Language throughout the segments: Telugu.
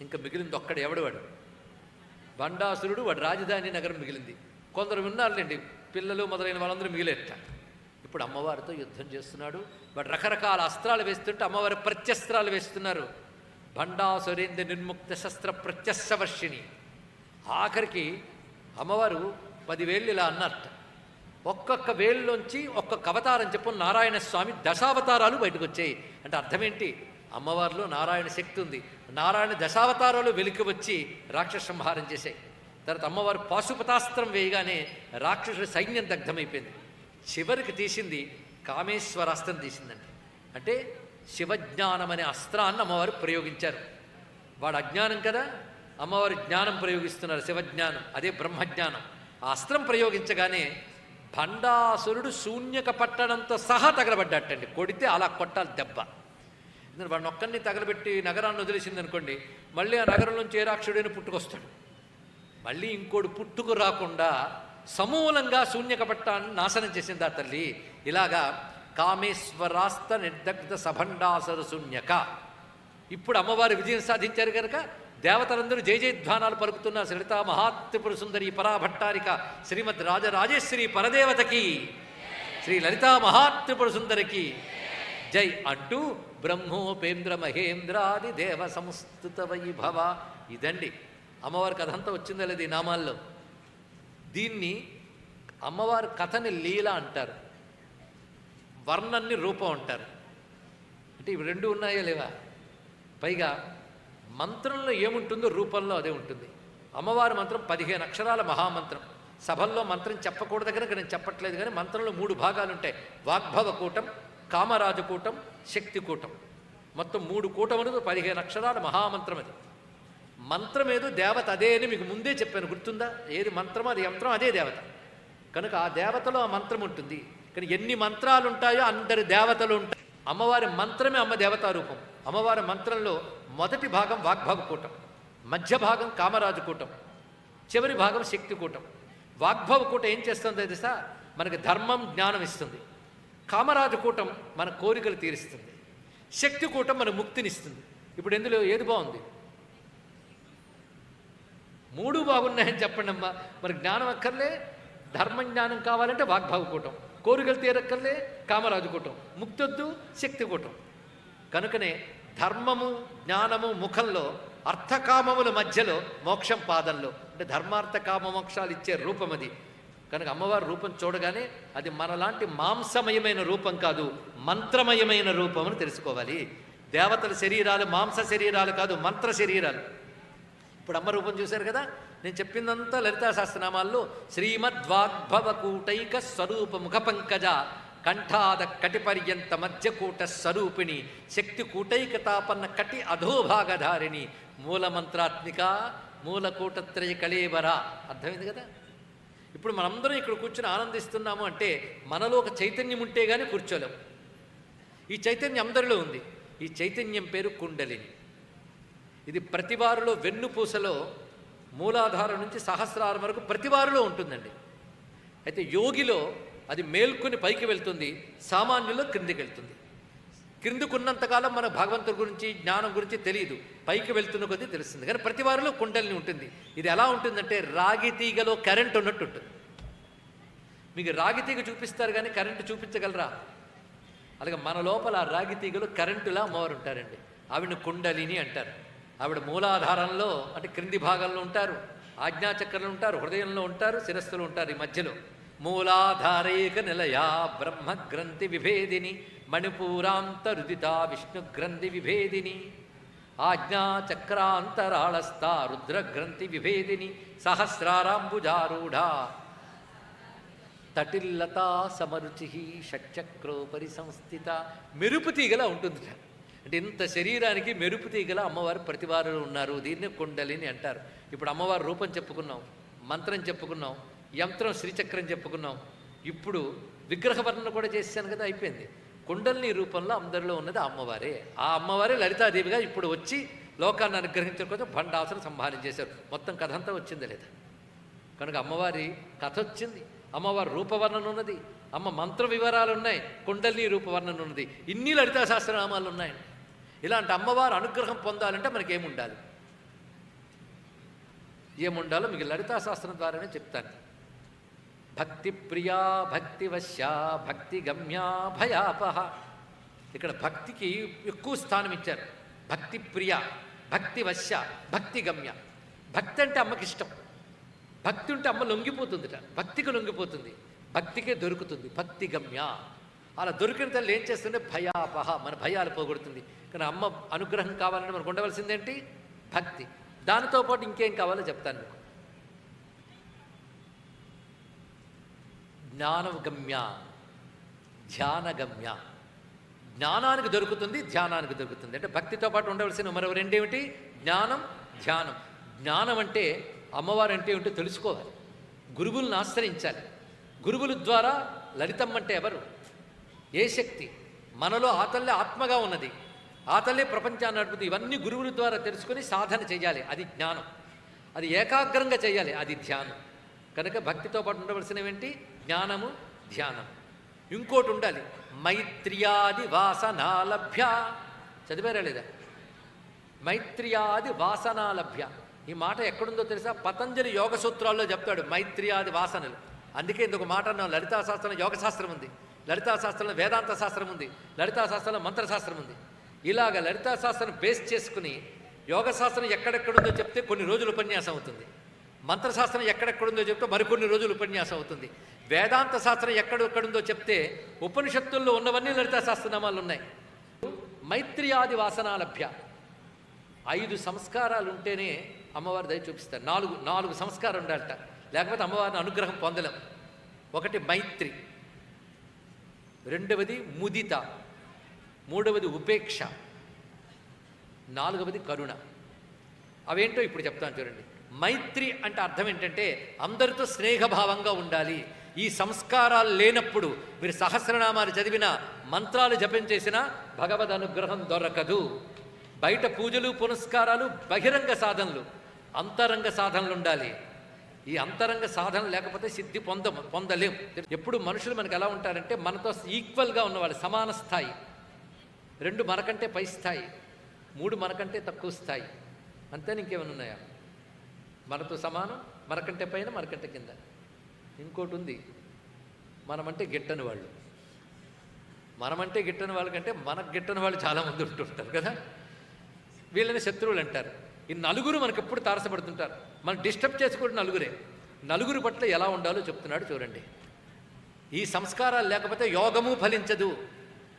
ఇంకా మిగిలింది ఒక్కడ ఎవడు వాడు? బండాసురుడు వాడు రాజధాని నగరం మిగిలింది. కొందరు విన్నారులేండి పిల్లలు మొదలైన వాళ్ళందరూ మిగిలేట ఇప్పుడు అమ్మవారితో యుద్ధం చేస్తున్నాడు వాడు రకరకాల అస్త్రాలు వేస్తుంటే అమ్మవారి ప్రత్యస్త్రాలు వేస్తున్నారు. భండాసురేంద్ర నిర్ముక్త శస్త్ర ప్రత్యస్సవర్షిణి ఆఖరికి అమ్మవారు పదివేళ్ళు ఇలా అన్నట్ట ఒక్కొక్క వేళ్ళలోంచి ఒక్కొక్క అవతారం చెప్పు నారాయణ స్వామి దశావతారాలు బయటకు వచ్చాయి అంటే అర్థమేంటి? అమ్మవారిలో నారాయణ శక్తి ఉంది. నారాయణ దశావతారాలు వెలికి వచ్చి రాక్షస సంహారం చేశాయి. తర్వాత అమ్మవారు పాశుపతాస్త్రం వేయగానే రాక్షసుడి సైన్యం దగ్ధమైపోయింది. చివరికి తీసింది కామేశ్వరాస్త్రం తీసిందండి అంటే శివజ్ఞానం అనే అస్త్రాన్ని అమ్మవారు ప్రయోగించారు. వాడు అజ్ఞానం కదా అమ్మవారు జ్ఞానం ప్రయోగిస్తున్నారు శివజ్ఞానం అదే బ్రహ్మజ్ఞానం. ఆ అస్త్రం ప్రయోగించగానే భండాసురుడు శూన్యక పట్టడంతో సహా తగలబడ్డాటండి కొడితే అలా కొట్టాలి దెబ్బ. వాడిని ఒక్కరిని తగలబెట్టి నగరాన్ని వదిలేసింది అనుకోండి మళ్ళీ ఆ నగరం నుంచి ఏ రాక్షుడైన పుట్టుకొస్తాడు. మళ్ళీ ఇంకోడు పుట్టుకు రాకుండా సమూలంగా శూన్యకపట్టాన్ని నాశనం చేసింది ఆ తల్లి? ఇలాగా కామేశ్వరాస్త నిర్దగ్ధ సభండాసర శూన్యక. ఇప్పుడు అమ్మవారు విజయం సాధించారు కనుక దేవతలందరూ జయ జయధ్వానాలు పలుకుతున్న సరిత మహాత్రిపుర సుందరి పరాభట్టారిక శ్రీమద్ రాజరాజేశ్వరి పరదేవతకి శ్రీ లలితా మహాత్రిపుర సుందరికి జై అంటూ బ్రహ్మోపేంద్ర మహేంద్రాది దేవ సంస్థుత వైభవ ఇదండి. అమ్మవారి కథ అంతా వచ్చిందా లేదు ఈ నామాల్లో. దీన్ని అమ్మవారి కథని లీల అంటారు. వర్ణన్ని రూపం అంటారు. అంటే ఇవి రెండు ఉన్నాయా లేవా? పైగా మంత్రంలో ఏముంటుందో రూపంలో అదే ఉంటుంది. అమ్మవారి మంత్రం పదిహేను అక్షరాల మహామంత్రం. సభల్లో మంత్రం చెప్పకూడదు కనుక నేను చెప్పట్లేదు కానీ మంత్రంలో మూడు భాగాలు ఉంటాయి వాగ్భవ కూటం కామరాజు కూటం శక్తి కూటం మొత్తం మూడు కూటములు పదిహేను అక్షరాల మహామంత్రం అది. మంత్రం ఏదో దేవత అదే అని మీకు ముందే చెప్పాను గుర్తుందా? ఏది మంత్రమో అది యంత్రం అదే దేవత. కనుక ఆ దేవతలో ఆ మంత్రం ఉంటుంది. కానీ ఎన్ని మంత్రాలు ఉంటాయో అందరి దేవతలు ఉంటాయి. అమ్మవారి మంత్రమే అమ్మ దేవతా రూపం. అమ్మవారి మంత్రంలో మొదటి భాగం వాగ్భవ కూటం మధ్య భాగం కామరాజు కూటం చివరి భాగం శక్తి కూటం. వాగ్భవ కూటం ఏం చేస్తుందో తెలుసా? మనకి ధర్మం జ్ఞానం ఇస్తుంది. కామరాజు కూటం మన కోరికలు తీరుస్తుంది. శక్తి కూటం మన ముక్తినిస్తుంది. ఇప్పుడు ఎందులో ఏది బాగుంది? మూడు బాగున్నాయని చెప్పండి అమ్మా. మరి జ్ఞానం అక్కర్లే ధర్మ జ్ఞానం కావాలంటే వాగ్భావ కూటం. కోరికలు తీరక్కర్లే కామరాజు కూటం. ముక్తొద్దు శక్తి కూటం. కనుకనే ధర్మము జ్ఞానము ముఖంలో అర్థకామముల మధ్యలో మోక్షం పాదంలో. అంటే ధర్మార్థ కామ మోక్షాలు ఇచ్చే రూపం అది కనుక అమ్మవారి రూపం చూడగానే అది మనలాంటి మాంసమయమైన రూపం కాదు మంత్రమయమైన రూపం అని తెలుసుకోవాలి. దేవతల శరీరాలు మాంస శరీరాలు కాదు మంత్ర శరీరాలు. ఇప్పుడు అమ్మ రూపం చూశారు కదా? నేను చెప్పిందంతా లలితా సహస్రనామాల్లో శ్రీమద్వాగ్భవ కూటైక స్వరూప ముఖ పంకజ కంఠాద కటిపర్యంత మధ్యకూట స్వరూపిణి శక్తి కూటైక తాపన్న కటి అధోభాగధారిణి మూలమంత్రాత్మిక మూలకూటత్రయ కళేవర. అర్థమైంది కదా? ఇప్పుడు మనందరం ఇక్కడ కూర్చుని ఆనందిస్తున్నాము అంటే మనలో ఒక చైతన్యం ఉంటే కానీ కూర్చోలేము ఈ చైతన్యం అందరిలో ఉంది. ఈ చైతన్యం పేరు కుండలిని. ఇది ప్రతివారులో వెన్నుపూసలో మూలాధారం నుంచి సహస్రారం వరకు ప్రతివారులో ఉంటుందండి. అయితే యోగిలో అది మేల్కొని పైకి వెళ్తుంది సామాన్యులో క్రిందికి వెళ్తుంది. క్రిందికున్నంతకాలం మన భగవంతుడి గురించి జ్ఞానం గురించి తెలియదు. పైకి వెళ్తున్న కొద్దీ తెలుస్తుంది. కానీ ప్రతి వారిలో కుండలిని ఉంటుంది. ఇది ఎలా ఉంటుందంటే రాగి తీగలో కరెంట్ ఉన్నట్టు ఉంటుంది మీకు రాగి తీగ చూపిస్తారు కానీ కరెంటు చూపించగలరా? అలాగే మన లోపల ఆ రాగి తీగలో కరెంటులా అమ్మవారు ఉంటారండి కుండలిని అంటారు. ఆవిడ మూలాధారంలో అంటే క్రింది భాగంలో ఉంటారు. ఆజ్ఞాచక్రంలో ఉంటారు. హృదయంలో ఉంటారు. శిరస్సులో ఉంటారు ఈ మధ్యలో. మూలాధారేక నిలయా బ్రహ్మ గ్రంథి విభేదిని మణిపూరాంత విష్ణుగ్రంథి విభేదిని ఆజ్ఞాచక్రాంతరాళస్థ రుద్రగ్రంథి విభేదిని సహస్రారాంబుజారూఢ తటిల్లతా సమరుచి షట్చక్రోపరి సంస్థిత మెరుపు తీగలా ఉంటుంది అంటే ఇంత శరీరానికి మెరుపు తీగల అమ్మవారు ప్రతివారులు ఉన్నారు దీన్ని కుండలిని అంటారు. ఇప్పుడు అమ్మవారు రూపం చెప్పుకున్నాం మంత్రం చెప్పుకున్నాం యంత్రం శ్రీచక్రం చెప్పుకున్నాం ఇప్పుడు విగ్రహ వర్ణన కూడా చేశాను కదా అయిపోయింది. కుండలిని రూపంలో అందరిలో ఉన్నది ఆ అమ్మవారే. ఆ అమ్మవారే లలితాదేవిగా ఇప్పుడు వచ్చి లోకాన్ని అనుగ్రహించడం కోసం భండాసన సంహారం చేశారు. మొత్తం కథ అంతా వచ్చింది లేదా? కనుక అమ్మవారి కథ వచ్చింది. అమ్మవారి రూపవర్ణన ఉన్నది. అమ్మ మంత్ర వివరాలు ఉన్నాయి. కుండలిని రూపవర్ణన ఉన్నది. ఇన్ని లలితా శాస్త్రనామాలు ఉన్నాయి ఇలాంటి అమ్మవారు అనుగ్రహం పొందాలంటే మనకేముండాలి? ఏముండాలో మీకు లలితా శాస్త్రం ద్వారానే చెప్తాను. భక్తి ప్రియా భక్తివశ్య భక్తి గమ్యా భయాపహ. ఇక్కడ భక్తికి ఎక్కువ స్థానం ఇచ్చారు. భక్తి ప్రియ భక్తి భక్తి గమ్య భక్తి అంటే అమ్మకి ఇష్టం. భక్తి ఉంటే అమ్మ లొంగిపోతుందిట. భక్తికి లొంగిపోతుంది. భక్తికే దొరుకుతుంది. భక్తి గమ్య అలా దొరికిన తల్లి ఏం చేస్తుంటే భయాపహ. మన భయాలు పోగొడుతుంది. కానీ అమ్మ అనుగ్రహం కావాలంటే మనకు ఉండవలసిందేంటి? భక్తి. దానితో పాటు ఇంకేం కావాలో చెప్తాను మీకు. జ్ఞానగమ్య. ధ్యానగమ్య. జ్ఞానానికి దొరుకుతుంది ధ్యానానికి దొరుకుతుంది. అంటే భక్తితో పాటు ఉండవలసిన మరో రెండేమిటి? జ్ఞానం ధ్యానం. జ్ఞానం అంటే అమ్మవారు అంటే ఏమిటో తెలుసుకోవాలి. గురువులను ఆశ్రయించాలి. గురువుల ద్వారా లలితమ్మ అంటే ఎవరు? ఏ శక్తి? మనలో ఆ తల్లే ఆత్మగా ఉన్నది. ఆ తల్లే ప్రపంచాన్ని నడుపుతుంది. ఇవన్నీ గురువుల ద్వారా తెలుసుకొని సాధన చేయాలి. అది జ్ఞానం. అది ఏకాగ్రంగా చేయాలి. అది ధ్యానం. కనుక భక్తితో పాటు ఉండవలసినవేంటి జ్ఞానము ధ్యానం. ఇంకోటి ఉండాలి. మైత్ర్యాది వాసనాలభ్య. చదివారా లేదా? మైత్ర్యాది వాసనాలభ్య. ఈ మాట ఎక్కడుందో తెలుసా? పతంజలి యోగ సూత్రాల్లో చెప్తాడు మైత్ర్యాది వాసనలు. అందుకే ఇంకొక మాట అన్నాం లలితా శాస్త్రంలో యోగ శాస్త్రం ఉంది. లలితా శాస్త్రంలో వేదాంత శాస్త్రం ఉంది. లలితా శాస్త్రంలో మంత్రశాస్త్రం ఉంది. ఇలాగ లలితా శాస్త్రం బేస్ చేసుకుని యోగ శాస్త్రం ఎక్కడెక్కడుందో చెప్తే కొన్ని రోజులు ఉపన్యాసం అవుతుంది. మంత్రశాస్త్రం ఎక్కడెక్కడుందో చెప్తే మరికొన్ని రోజులు ఉపన్యాసం అవుతుంది. వేదాంత శాస్త్రం ఎక్కడెక్కడుందో చెప్తే ఉపనిషత్తుల్లో ఉన్నవన్నీ లలితా శాస్త్రనామాలు ఉన్నాయి. మైత్రియాది వాసనాలభ్య. ఐదు సంస్కారాలు ఉంటేనే అమ్మవారి దయ చూపిస్తారు. నాలుగు నాలుగు సంస్కారం ఉండాలట. లేకపోతే అమ్మవారిని అనుగ్రహం పొందలేం. ఒకటి మైత్రి. రెండవది ముదిత. మూడవది ఉపేక్ష. నాలుగవది కరుణ. అవేంటో ఇప్పుడు చెప్తాను చూడండి. మైత్రి అంటే అర్థం ఏంటంటే అందరితో స్నేహభావంగా ఉండాలి. ఈ సంస్కారాలు లేనప్పుడు మీరు సహస్రనామాలు చదివిన మంత్రాలు జపం చేసిన భగవద్ అనుగ్రహం దొరకదు. బయట పూజలు పునస్కారాలు బహిరంగ సాధనలు అంతరంగ సాధనలు ఉండాలి. ఈ అంతరంగ సాధన లేకపోతే సిద్ధి పొంద పొందలేం. ఎప్పుడు మనుషులు మనకు ఎలా ఉంటారంటే మనతో ఈక్వల్గా ఉన్నవాళ్ళు సమాన స్థాయి. రెండు మనకంటే పై స్థాయి మూడు మనకంటే తక్కువ స్థాయి. అంతే ఇంకేమైనా ఉన్నాయా? మనతో సమానం మనకంటే పైన మనకంటే కింద. ఇంకోటి ఉంది మనమంటే గిట్టని వాళ్ళు. మనమంటే గిట్టని వాళ్ళకంటే మనకు గిట్టని వాళ్ళు చాలామంది ఉంటుంటారు కదా? వీళ్ళని శత్రువులు అంటారు. ఈ నలుగురు మనకు ఎప్పుడు తారసపడుతుంటారు. మనం డిస్టర్బ్ చేసుకోవడం నలుగురే. నలుగురు పట్ల ఎలా ఉండాలో చెప్తున్నాడు చూడండి. ఈ సంస్కారాలు లేకపోతే యోగము ఫలించదు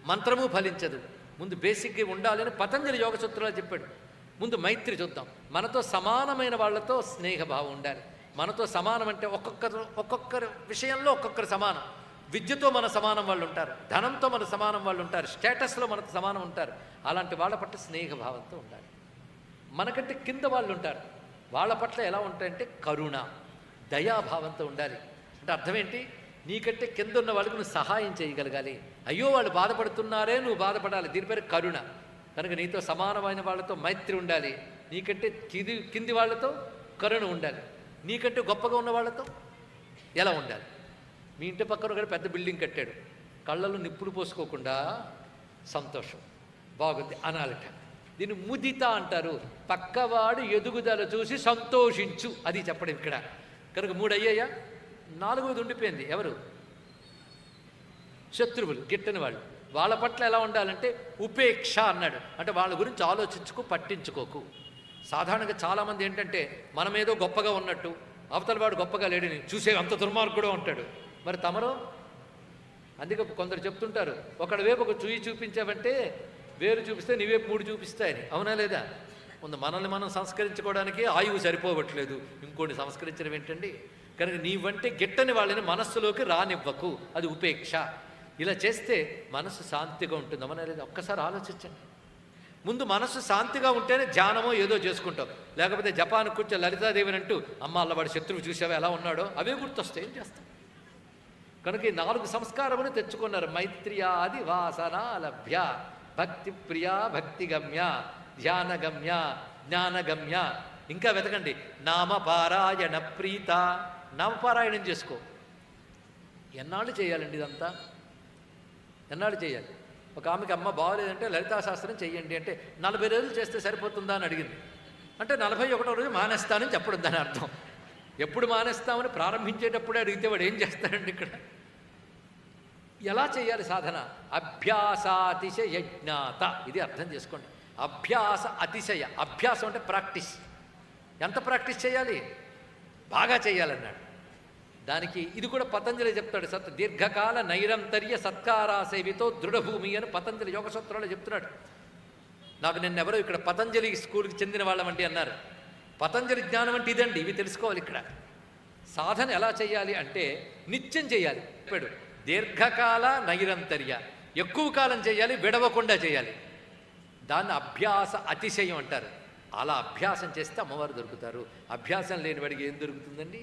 మంత్రము ఫలించదు. ముందు బేసిక్గా ఉండాలని పతంజలి యోగ సూత్రాలు చెప్పాడు. ముందు మైత్రి చూద్దాం. మనతో సమానమైన వాళ్ళతో స్నేహభావం ఉండాలి. మనతో సమానం అంటే ఒక్కొక్కరు ఒక్కొక్కరు విషయంలో ఒక్కొక్కరు సమానం. విద్యతో మన సమానం వాళ్ళు ఉంటారు. ధనంతో మన సమానం వాళ్ళు ఉంటారు. స్టేటస్లో మనకు సమానం ఉంటారు. అలాంటి వాళ్ళ పట్ల స్నేహభావంతో ఉండాలి. మనకంటే కింద వాళ్ళు ఉంటారు. వాళ్ళ పట్ల ఎలా ఉంటాయంటే కరుణ దయాభావంతో ఉండాలి. అంటే అర్థం ఏంటి? నీకంటే కింద ఉన్న వాళ్ళకి నువ్వు సహాయం చేయగలగాలి. అయ్యో వాళ్ళు బాధపడుతున్నారే నువ్వు బాధపడాలి. దీని పేరు కరుణ. కనుక నీతో సమానమైన వాళ్ళతో మైత్రి ఉండాలి. నీకంటే కింది కింది వాళ్ళతో కరుణ ఉండాలి. నీకంటే గొప్పగా ఉన్న వాళ్ళతో ఎలా ఉండాలి? మీ ఇంటి పక్కన ఒకడు పెద్ద బిల్డింగ్ కట్టాడు. కళ్ళలో నిప్పులు పోసుకోకుండా సంతోషం బాగుంది అనాలట దీన్ని ముదిత అంటారు. పక్కవాడు ఎదుగుదల చూసి సంతోషించు. అది చెప్పడం ఇక్కడ. కనుక మూడు అయ్యాయా నాలుగవది ఉండిపోయింది. ఎవరు? శత్రువులు గిట్టని వాళ్ళు. వాళ్ళ పట్ల ఎలా ఉండాలంటే ఉపేక్ష అన్నాడు. అంటే వాళ్ళ గురించి ఆలోచించుకో పట్టించుకోకు. సాధారణంగా చాలామంది ఏంటంటే మనమేదో గొప్పగా ఉన్నట్టు అవతల వాడు గొప్పగా లేడని చూసే అంత దుర్మార్గుడు ఉంటాడు. మరి తమరు? అందుకే కొందరు చెప్తుంటారు ఒకడి వేపు ఒక చూయి చూపించావంటే వేరు చూపిస్తే నీవేపు మూడు చూపిస్తాయని. అవునా లేదా? ముందు మనల్ని మనం సంస్కరించుకోవడానికి ఆయువు సరిపోవట్లేదు. ఇంకోటి సంస్కరించడం ఏంటండి? కనుక నీవంటే గిట్టని వాళ్ళని మనస్సులోకి రానివ్వకు. అది ఉపేక్ష. ఇలా చేస్తే మనసు శాంతిగా ఉంటుందమని అనేది ఒక్కసారి ఆలోచించండి. ముందు మనసు శాంతిగా ఉంటేనే ధ్యానమో ఏదో చేసుకుంటాం. లేకపోతే జపాన్ కూర్చో లలితాదేవిని అంటూ అమ్మ అల్లవాడి శత్రువు చూసావా? ఎలా ఉన్నాడో? అవే గుర్తొస్తాయి. ఏం చేస్తాం? కనుక ఈ నాలుగు సంస్కారములు తెచ్చుకున్నారు. మైత్రియాది వాసన లభ్య భక్తి ప్రియ భక్తి గమ్య ధ్యానగమ్య జ్ఞానగమ్య ఇంకా వెతకండి. నామపారాయణ ప్రీత. నామపారాయణం చేసుకో. ఎన్నాళ్ళు చేయాలండి ఇదంతా? ఎన్నాడు చేయాలి? ఒక ఆమెకి అమ్మ బాగోలేదంటే లలితా శాస్త్రం చెయ్యండి అంటే నలభై రోజులు చేస్తే సరిపోతుందా అని అడిగింది. అంటే నలభై ఒకటో రోజు మానేస్తానని చెప్పడం దాని అర్థం. ఎప్పుడు మానేస్తామని ప్రారంభించేటప్పుడే అడిగితే వాడు ఏం చేస్తాడండి ఇక్కడ? ఎలా చేయాలి సాధన? అభ్యాసాతిశయ జ్ఞాత ఇది అర్థం చేసుకోండి. అభ్యాస అతిశయ. అభ్యాసం అంటే ప్రాక్టీస్. ఎంత ప్రాక్టీస్ చేయాలి? బాగా చేయాలన్నాడు. దానికి ఇది కూడా పతంజలి చెప్తాడు సత్ దీర్ఘకాల నైరంతర్య సత్కారాసేవితో దృఢభూమి అని పతంజలి యోగ సూత్రంలో చెప్తున్నాడు. నాకు నిన్నెవరో ఇక్కడ పతంజలి స్కూల్కి చెందిన వాళ్ళమండి అన్నారు. పతంజలి జ్ఞానం అంటే ఇదండి ఇవి తెలుసుకోవాలి ఇక్కడ. సాధన ఎలా చేయాలి అంటే నిత్యం చేయాలి. చెప్పాడు దీర్ఘకాల నైరంతర్య ఎక్కువ కాలం చేయాలి విడవకుండా చేయాలి. దాన్ని అభ్యాస అతిశయం అంటారు. అలా అభ్యాసం చేస్తే అమ్మవారు దొరుకుతారు. అభ్యాసం లేని వాడికి ఏం దొరుకుతుందండి?